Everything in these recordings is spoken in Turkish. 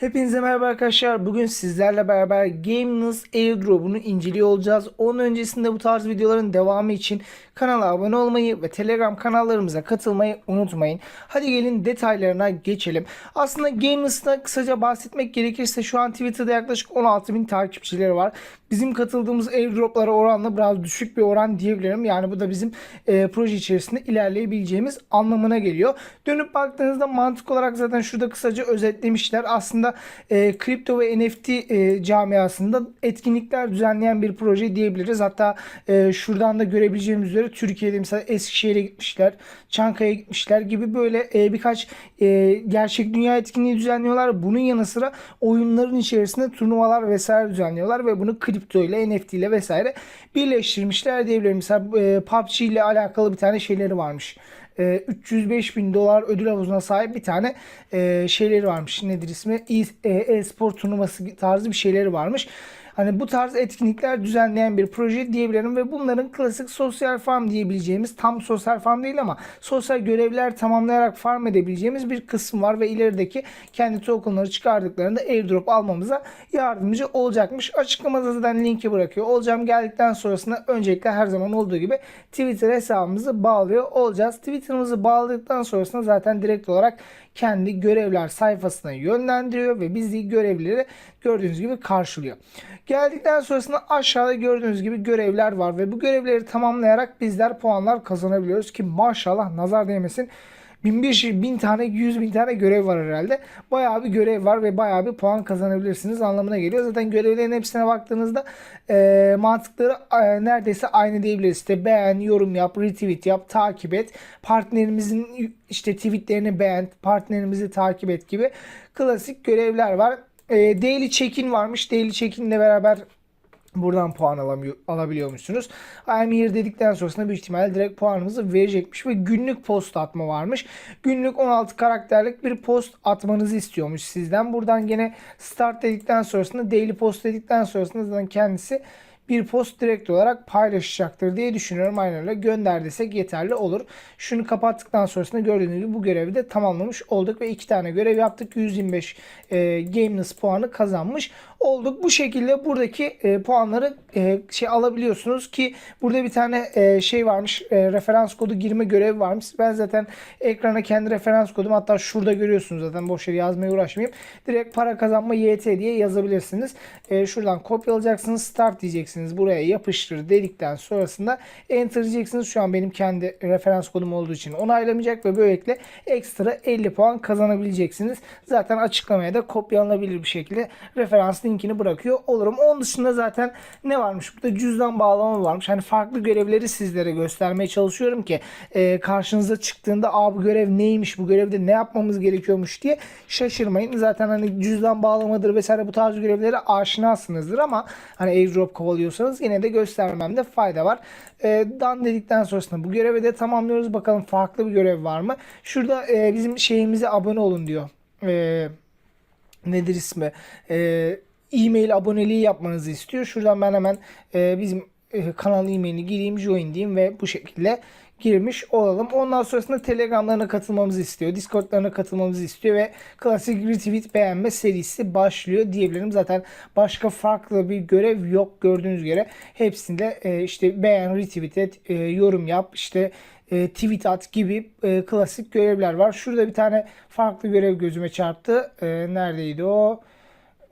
Hepinize merhaba arkadaşlar. Bugün sizlerle beraber Gameless Airdrop'unu inceliyor olacağız. Onun öncesinde bu tarz videoların devamı için kanala abone olmayı ve Telegram kanallarımıza katılmayı unutmayın. Hadi gelin detaylarına geçelim. Aslında Gameless'ta kısaca bahsetmek gerekirse şu an Twitter'da yaklaşık 16.000 takipçileri var. Bizim katıldığımız airdroplara oranla biraz düşük bir oran diyebilirim. Yani bu da bizim e, proje içerisinde ilerleyebileceğimiz anlamına geliyor. Dönüp baktığınızda mantık olarak zaten şurada kısaca özetlemişler. Aslında e, kripto ve NFT e, camiasında etkinlikler düzenleyen bir proje diyebiliriz. Hatta e, şuradan da görebileceğimiz üzere Türkiye'de mesela Eskişehir'e gitmişler, Çankaya'ya gitmişler gibi böyle e, birkaç e, gerçek dünya etkinliği düzenliyorlar. Bunun yanı sıra oyunların içerisinde turnuvalar vesaire düzenliyorlar ve bunu kripto ile NFT ile vesaire birleştirmişler diyebilirim. Mesela e, PUBG ile alakalı bir tane şeyleri varmış. E, 305 bin dolar ödül havuzuna sahip bir tane e, şeyleri varmış. Nedir ismi? E- e- E-spor turnuvası tarzı bir şeyleri varmış. Hani bu tarz etkinlikler düzenleyen bir proje diyebilirim ve bunların klasik sosyal farm diyebileceğimiz tam sosyal farm değil ama sosyal görevler tamamlayarak farm edebileceğimiz bir kısım var ve ilerideki kendi tokenları çıkardıklarında airdrop almamıza yardımcı olacakmış. Açıklamada zaten linki bırakıyor. Olacağım geldikten sonrasında öncelikle her zaman olduğu gibi Twitter hesabımızı bağlıyor olacağız. Twitter'ımızı bağladıktan sonrasında zaten direkt olarak kendi görevler sayfasına yönlendiriyor ve bizi görevleri gördüğünüz gibi karşılıyor. Geldikten sonrasında aşağıda gördüğünüz gibi görevler var ve bu görevleri tamamlayarak bizler puanlar kazanabiliyoruz ki maşallah nazar değmesin. 1500 bin tane 100 bin tane görev var herhalde. Bayağı bir görev var ve bayağı bir puan kazanabilirsiniz anlamına geliyor. Zaten görevlerin hepsine baktığınızda e, mantıkları e, neredeyse aynı diyebiliriz. İşte beğen, yorum yap, retweet yap, takip et. Partnerimizin işte tweetlerini beğen, partnerimizi takip et gibi klasik görevler var. E, daily check-in varmış. Daily check-in ile beraber Buradan puan alamıyor, alabiliyormuşsunuz. I'm here dedikten sonrasında büyük ihtimalle direkt puanınızı verecekmiş ve günlük post atma varmış. Günlük 16 karakterlik bir post atmanızı istiyormuş sizden. Buradan gene start dedikten sonrasında daily post dedikten sonrasında zaten kendisi bir post direkt olarak paylaşacaktır diye düşünüyorum. Aynen öyle gönder desek yeterli olur. Şunu kapattıktan sonrasında gördüğünüz gibi bu görevi de tamamlamış olduk ve iki tane görev yaptık. 125 e, Gameness puanı kazanmış olduk. Bu şekilde buradaki e, puanları e, şey alabiliyorsunuz ki burada bir tane e, şey varmış. E, referans kodu girme görevi varmış. Ben zaten ekrana kendi referans kodumu hatta şurada görüyorsunuz zaten boş yere yazmaya uğraşmayayım. Direkt para kazanma YT diye yazabilirsiniz. E, şuradan kopyalayacaksınız. Start diyeceksiniz. Buraya yapıştır dedikten sonrasında enter diyeceksiniz. Şu an benim kendi referans kodum olduğu için onaylamayacak ve böylelikle ekstra 50 puan kazanabileceksiniz. Zaten açıklamaya da kopyalanabilir bir şekilde referans linkini bırakıyor olurum. Onun dışında zaten ne varmış? Burada cüzdan bağlama varmış. Hani farklı görevleri sizlere göstermeye çalışıyorum ki e, karşınıza çıktığında Aa, görev neymiş? Bu görevde ne yapmamız gerekiyormuş diye şaşırmayın. Zaten hani cüzdan bağlamadır vesaire bu tarz görevlere aşinasınızdır ama hani airdrop kovalıyorsanız yine de göstermemde fayda var. E, dan dedikten sonrasında bu görevi de tamamlıyoruz. Bakalım farklı bir görev var mı? Şurada e, bizim şeyimize abone olun diyor. Eee nedir ismi? Ee, e-mail aboneliği yapmanızı istiyor. Şuradan ben hemen e, bizim e, kanal e-mailini gireyim, join diyeyim ve bu şekilde girmiş olalım. Ondan sonrasında Telegram'larına katılmamızı istiyor. Discord'larına katılmamızı istiyor ve klasik retweet beğenme serisi başlıyor diyebilirim. Zaten başka farklı bir görev yok gördüğünüz göre. Hepsinde e, işte beğen, retweet et, e, yorum yap, işte e, tweet at gibi e, klasik görevler var. Şurada bir tane farklı görev gözüme çarptı. E, neredeydi o?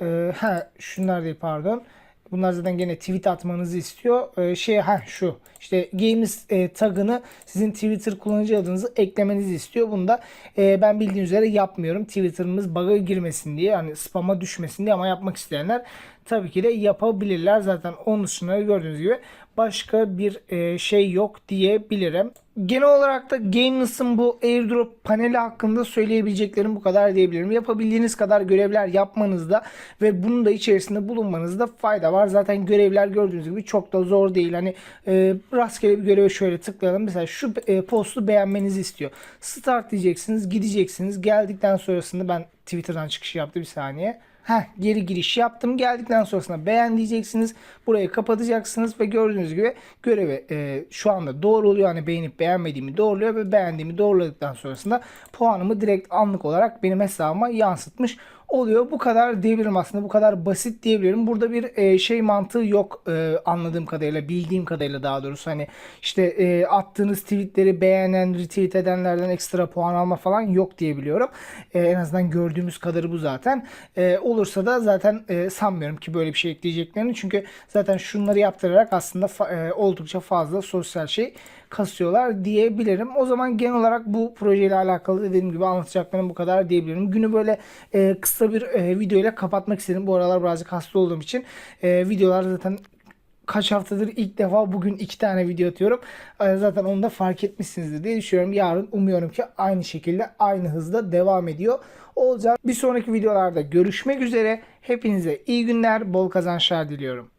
E, ha şunlar değil pardon. Bunlar zaten gene tweet atmanızı istiyor. Ee, şey ha şu. İşte Games e, tagını sizin Twitter kullanıcı adınızı eklemenizi istiyor. Bunu da e, ben bildiğim üzere yapmıyorum. Twitter'ımız bug'a girmesin diye yani spam'a düşmesin diye ama yapmak isteyenler tabii ki de yapabilirler. Zaten onun dışında gördüğünüz gibi başka bir e, şey yok diyebilirim. Genel olarak da Gameless'ın bu airdrop paneli hakkında söyleyebileceklerim bu kadar diyebilirim. Yapabildiğiniz kadar görevler yapmanızda ve bunun da içerisinde bulunmanızda fayda var. Zaten görevler gördüğünüz gibi çok da zor değil. Hani e, rastgele bir göreve şöyle tıklayalım. Mesela şu e, postu beğenmenizi istiyor. Start diyeceksiniz, gideceksiniz. Geldikten sonrasında ben Twitter'dan çıkış yaptı bir saniye. Heh, geri giriş yaptım. Geldikten sonrasında beğen diyeceksiniz. Burayı kapatacaksınız ve gördüğünüz gibi görevi e, şu anda doğru oluyor. Hani beğenip beğenmediğimi doğruluyor ve beğendiğimi doğruladıktan sonrasında puanımı direkt anlık olarak benim hesabıma yansıtmış oluyor. Bu kadar diyebilirim aslında. Bu kadar basit diyebilirim. Burada bir e, şey mantığı yok e, anladığım kadarıyla, bildiğim kadarıyla daha doğrusu. Hani işte e, attığınız tweetleri beğenen, retweet edenlerden ekstra puan alma falan yok diye biliyorum. E, en azından gördüğümüz kadarı bu zaten. E, olursa da zaten e, sanmıyorum ki böyle bir şey ekleyeceklerini. Çünkü zaten şunları yaptırarak aslında e, oldukça fazla sosyal şey kasıyorlar diyebilirim. O zaman genel olarak bu projeyle alakalı dediğim gibi anlatacaklarım bu kadar diyebilirim. Günü böyle e, kısa bir e, video ile kapatmak istedim. Bu aralar birazcık hasta olduğum için e, videolar zaten kaç haftadır ilk defa bugün iki tane video atıyorum. E, Zaten onu da fark etmişsinizdir diye düşünüyorum. Yarın umuyorum ki aynı şekilde aynı hızda devam ediyor olacak. Bir sonraki videolarda görüşmek üzere. Hepinize iyi günler, bol kazançlar diliyorum.